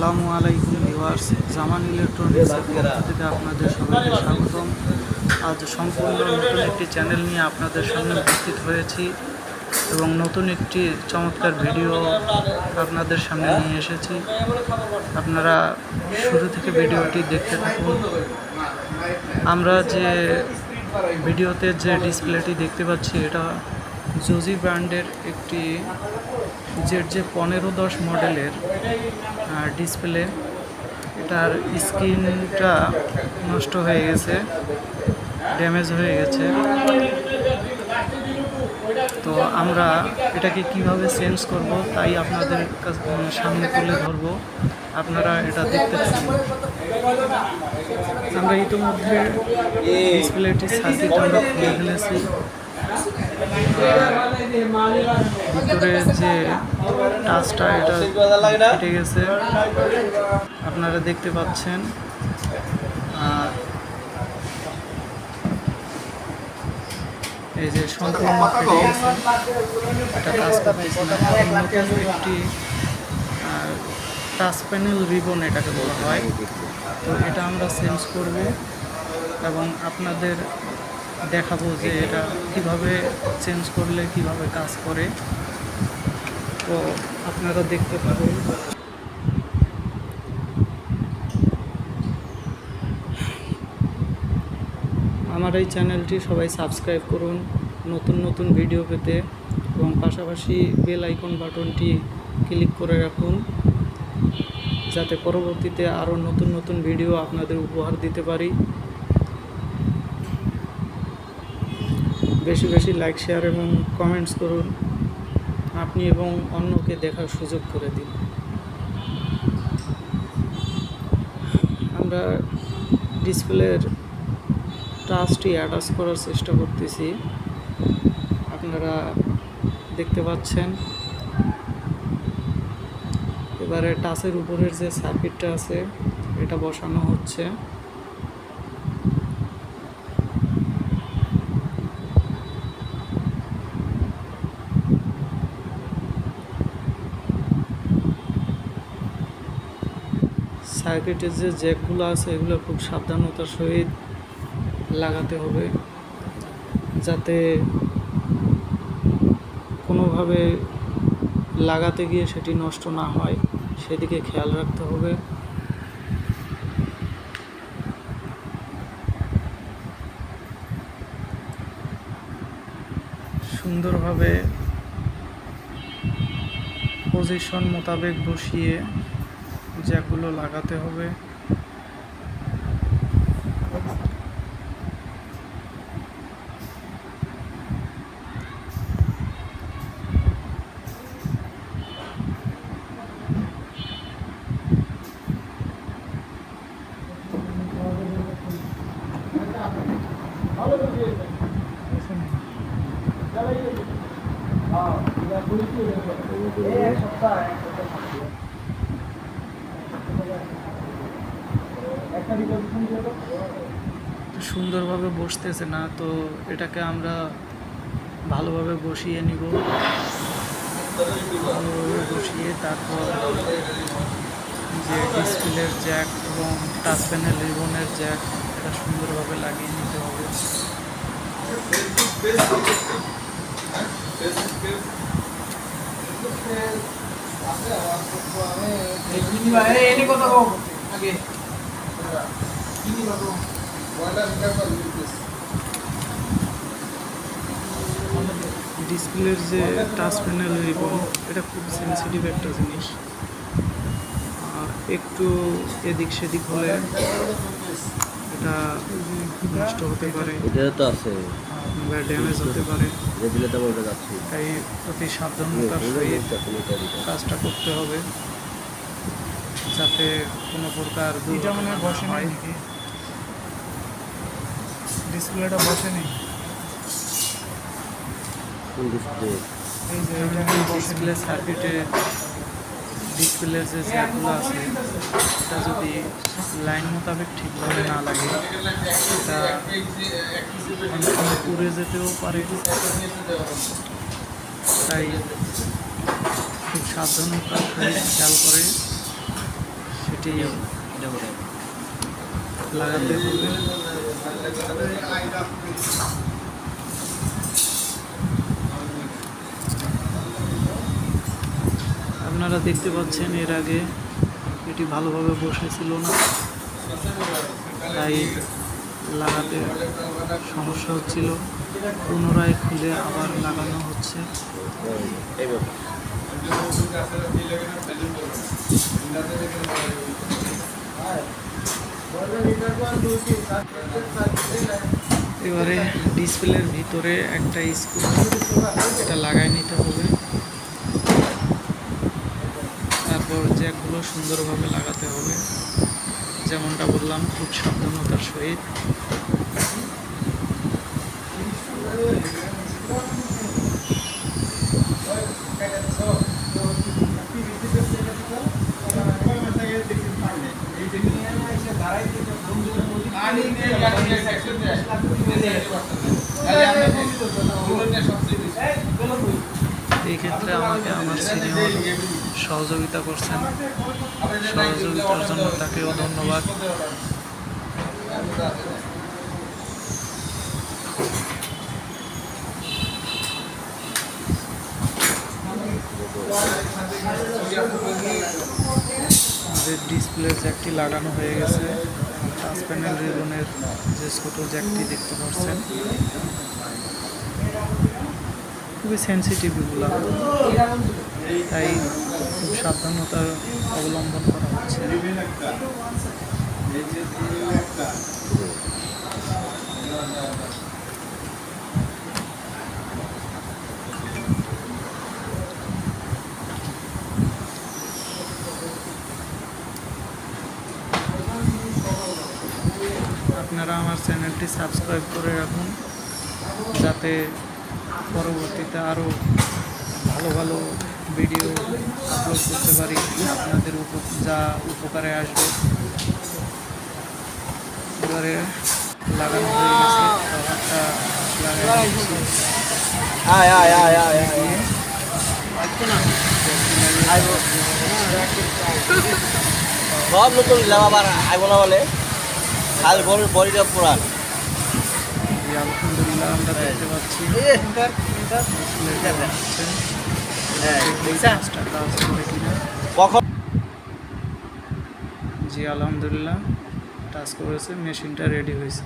আসসালামু আলাইকুম ভিউয়ার্স, জামান ইলেকট্রনিক্সের পক্ষ থেকে আপনাদের সবাইকে স্বাগতম। আজ সম্পূর্ণ নতুন একটি চ্যানেল নিয়ে আপনাদের সামনে উপস্থিত হয়েছি এবং নতুন একটি চমৎকার ভিডিও আপনাদের সামনে নিয়ে এসেছি। আপনারা শুরু থেকে ভিডিওটি দেখতে থাকুন। আমরা যে ভিডিওতে যে ডিসপ্লেটি দেখতে পাচ্ছি, এটা জোজি ব্র্যান্ডের একটি জেড যে পনেরো দশ মডেলের ডিসপ্লে এটার স্ক্রিনটা নষ্ট হয়ে গেছে ড্যামেজ হয়ে গেছে। তো আমরা এটাকে কীভাবে চেঞ্জ করব তাই আপনাদের সামনে তুলে ধরব। আপনারা এটা দেখতে থাকুন আমরা ইতিমধ্যে ডিসপ্লেটি সার্কিট আমরা খুলে ফেলেছি। ভিতরে যে টাচটা এটা আপনারা দেখতে পাচ্ছেন। আর এই যে সম্পূর্ণ কেটে একটি টাচ প্যানেল রিবন এটাকে বলা হয়। তো এটা আমরা চেঞ্জ করব এবং আপনাদের দেখাবো যে এটা কীভাবে চেঞ্জ করলে, কীভাবে কাজ করে। তো আপনারা দেখতে পাবেন আমার এই চ্যানেলটি সবাই সাবস্ক্রাইব করুন, নতুন নতুন ভিডিও পেতে এবং পাশাপাশি বেল আইকন বাটনটি ক্লিক করে রাখুন, যাতে পরবর্তীতে আরও নতুন নতুন ভিডিও আপনাদের উপহার দিতে পারি। বেশি বেশি লাইক শেয়ার এবং কমেন্টস করুন। আপনি এবং অন্যকে দেখার সুযোগ করে দিন। আমরা ডিসপ্লের টাচটি অ্যাটাচ করার চেষ্টা করতেছি। আপনারা দেখতে পাচ্ছেন। এবারে টাচের উপরের যে সার্কিটটা আছে, এটা বসানো হচ্ছে। সার্কিটের যে জ্যাকগুলো আছে, এগুলো খুব সাবধানতার সহিত লাগাতে হবে। যাতে কোনোভাবে লাগাতে গিয়ে সেটি নষ্ট না হয়, সেদিকে খেয়াল রাখতে হবে। সুন্দরভাবে পজিশন মোতাবেক বসিয়ে জ্যাকগুলো লাগাতে হবে। সুন্দরভাবে বসতেছে না, তো এটাকে আমরা ভালোভাবে বসিয়ে নিব। ভালোভাবে বসিয়ে তারপর যে ডিসপ্লের জ্যাক এবং টাচ প্যানেল রিবনের জ্যাক, এটা সুন্দরভাবে লাগিয়ে নিতে হবে। হোক আগে ডিসপ্লের যে টাচ প্যানেল রিবন এটা খুব সেন্সিটিভ একটা জিনিস। একটু এদিক সেদিক হলে এটা নষ্ট হতে পারে। এটা তো আছে। বা ড্যামেজ হতে পারে। তাই অতি সাবধানতার সহিত কাজটা করতে হবে যাতে কোনো প্রকার হয় ডিসপ্লেটা বসে নেই এই যে ডিসপ্লে সার্কিটে ডিসপ্লের যে জ্যাকগুলো আছে, এটা যদি লাইন মোতাবেক ঠিকভাবে না লাগে, এটা পুড়ে যেতেও পারে। তাই খুব সাবধানতার সহিত খেয়াল করে, সেটি লাগাতে হবে। আপনারা দেখতে পাচ্ছেন এর আগে এটি ভালোভাবে বসেছিল না। তাই লাগাতে সমস্যা হচ্ছিল। পুনরায় খুলে আবার লাগানো হচ্ছে। এবারে ডিসপ্লের ভিতরে একটা স্ক্রু, এটা লাগাই নিতে হবে। তারপর সুন্দরভাবে লাগাতে হবে। যেমনটা বললাম খুব সাবধানতার সহিত এই ক্ষেত্রে আমাকে আমার সিনিয়র সহযোগিতা করছেন। সহযোগিতার জন্য তাকেও ধন্যবাদ। আমাদের ডিসপ্লে জ্যাকটি লাগানো হয়ে গেছে টাচ প্যানেল রিবনের যে ছোট জ্যাকটি দেখতে পাচ্ছেন। খুবই সেন্সিটিভ এগুলো। তাই খুব সাবধানতার অবলম্বন করা হচ্ছে। আপনারা আমার চ্যানেলটি সাবস্ক্রাইব করে রাখুন। যাতে পরবর্তীতে আরও ভালো ভালো ভিডিও আপলোড করতে পারি। আপনাদের উপ- যা উপকারে আসবে। এবারে লাগানো হয়ে গেছে। কভারটা লাগাই আয় আয় আয় আয় আয় সব নতুন দিলাম আবার আইব না বলে। খাল বড় বড়িটা পুরান। আমরা দেখতে পাচ্ছি। কিনা কখন? জি আলহামদুলিল্লাহ। টাচ করেছে মেশিনটা রেডি হয়েছে।